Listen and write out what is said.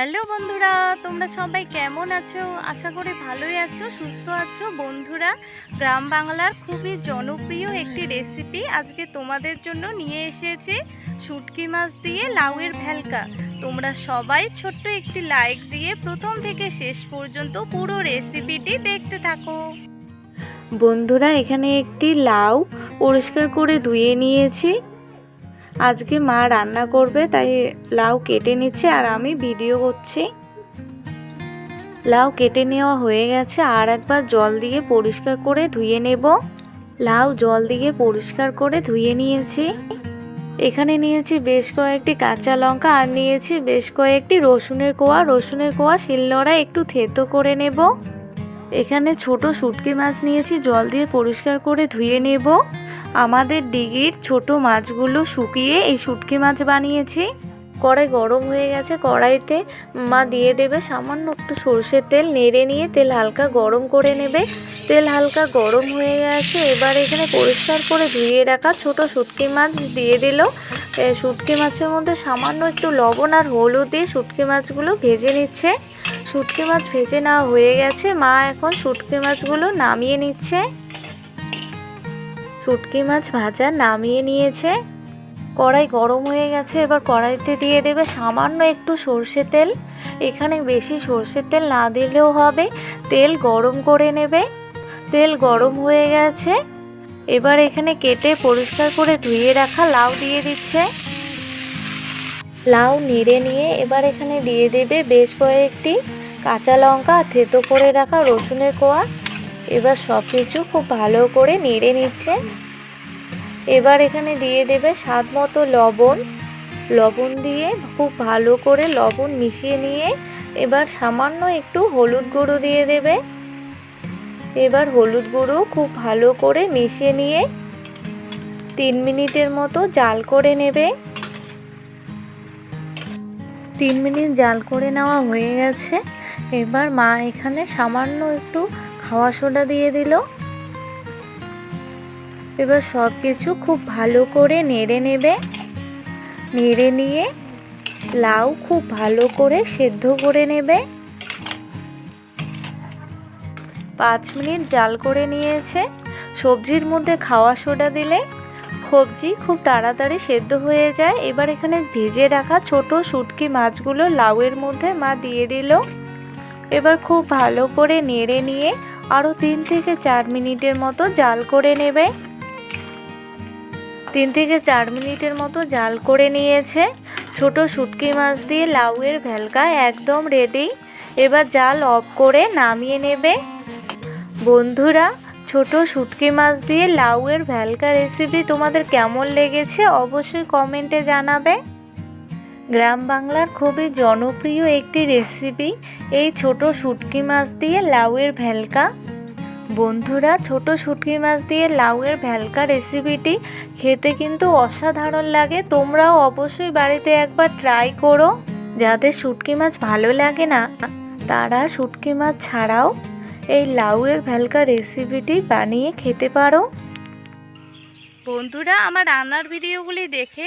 Hello বন্ধুরা, তোমরা সবাই কেমন আছো? আশা করি ভালোই আছো, সুস্থ আছো। বন্ধুরা, গ্রাম বাংলার খুবই জনপ্রিয় একটি রেসিপি আজকে তোমাদের জন্য নিয়ে এসেছি। শুটকি মাছ দিয়ে লাউয়ের ভেলকা। তোমরা সবাই ছোট্ট একটি লাইক দিয়ে প্রথম থেকে শেষ পর্যন্ত পুরো রেসিপিটি দেখতে থাকো। বন্ধুরা, এখানে একটি লাউ পরিষ্কার করে ধুয়ে নিয়েছি। আজকে মা রান্না করবে, তাই লাউ কেটে নিচ্ছে আর আমি ভিডিও করছি। লাউ কেটে নেওয়া হয়ে গেছে, আর একবার জল দিয়ে পরিষ্কার করে ধুয়ে নেব। লাউ জল দিয়ে পরিষ্কার করে ধুয়ে নিয়েছি। এখানে নিয়েছি বেশ কয়েকটি কাঁচা লঙ্কা আর নিয়েছি বেশ কয়েকটি রসুনের কোয়া। রসুনের কোয়া শিলনোড়া একটু থেতো করে নেব। এখানে ছোট শুটকি মাছ নিয়েছি, জল দিয়ে পরিষ্কার করে ধুয়ে নেব। আমাদের দিঘির ছোট মাছগুলো শুকিয়ে এই শুটকি মাছ বানিয়েছি। কড়াই গরম হয়ে গেছে, কড়াইতে মা দিয়ে দেবে সামান্য একটু সর্ষের তেল, নেড়ে নিয়ে তেল হালকা গরম করে নেবে। তেল হালকা গরম হয়ে গেছে, এবার এখানে পরিষ্কার করে ধুয়ে রাখা ছোট শুটকি মাছ দিয়ে দিল। শুটকি মাছের মধ্যে সামান্য একটু লবণ আর হলুদ দিয়ে শুটকি মাছগুলো ভেজে নিচ্ছে। শুটকি মাছ ভেজে নেওয়া হয়ে গেছে, মা এখন শুটকি মাছগুলো নামিয়ে নিচ্ছে। শুটকি মাছ ভাজা নামিয়ে নিয়েছে। কড়াই গরম হয়ে গেছে, এবার কড়াইতে দিয়ে দেবে সামান্য একটু সর্ষে তেল। এখানে বেশি সর্ষের তেল না দিলেও হবে, তেল গরম করে নেবে। তেল গরম হয়ে গেছে, এবার এখানে কেটে পরিষ্কার করে ধুয়ে রাখা লাউ দিয়ে দিচ্ছে। লাউ নেড়ে নিয়ে এবার এখানে দিয়ে দেবে বেশ কয়েকটি কাঁচা লঙ্কা থেতো করে রাখা রসুনের কোয়া। এবার সব কিছু খুব ভালো করে নেড়ে নিচ্ছে। এবার এখানে দিয়ে দেবে স্বাদ মতো লবণ। লবণ দিয়ে খুব ভালো করে লবণ মিশিয়ে নিয়ে এবার সামান্য একটু হলুদ গুঁড়ো দিয়ে দেবে। এবার হলুদ গুঁড়ো খুব ভালো করে মিশিয়ে নিয়ে তিন মিনিটের মতো জাল করে নেবে। তিন মিনিট জাল করে নেওয়া হয়ে গেছে। এবার মা এখানে সামান্য একটু খাওয়া সোডা দিয়ে দিল। এবার সব কিছু খুব ভালো করে নেড়ে নেবে। নেড়ে নিয়ে লাউ খুব ভালো করে সেদ্ধ করে নেবে। পাঁচ মিনিট জাল করে নিয়েছে। সবজির মধ্যে খাওয়া সোডা দিলে সবজি খুব তাড়াতাড়ি সেদ্ধ হয়ে যায়। এবার এখানে ভেজে রাখা ছোট শুটকি মাছগুলো লাউয়ের মধ্যে মা দিয়ে দিল। এবার খুব ভালো করে নেড়ে নিয়ে আরও তিন থেকে চার মিনিটের মতো জাল করে নেবে। তিন থেকে চার মিনিটের মতো জাল করে নিয়েছে। ছোট শুটকি মাছ দিয়ে লাউয়ের ভেলকা একদম রেডি এবার জাল অফ করে নামিয়ে নেবে। বন্ধুরা, ছোট শুটকি মাছ দিয়ে লাউয়ের ভেলকা রেসিপি তোমাদের কেমন লেগেছে অবশ্যই কমেন্টে জানাবে। গ্রাম বাংলার খুবই জনপ্রিয় একটি রেসিপি এই ছোট শুটকি মাছ দিয়ে লাউয়ের ভেলকা। বন্ধুরা, ছোট শুটকি মাছ দিয়ে লাউয়ের ভেলকা রেসিপিটি খেতে কিন্তু অসাধারণ লাগে। তোমরাও অবশ্যই বাড়িতে একবার ট্রাই করো। যাদের শুটকি মাছ ভালো লাগে না, তারা শুটকি মাছ ছাড়াও এই লাউয়ের ভেলকা রেসিপিটি বানিয়ে খেতে পারো। বন্ধুরা, আমার রান্নার ভিডিওগুলি দেখে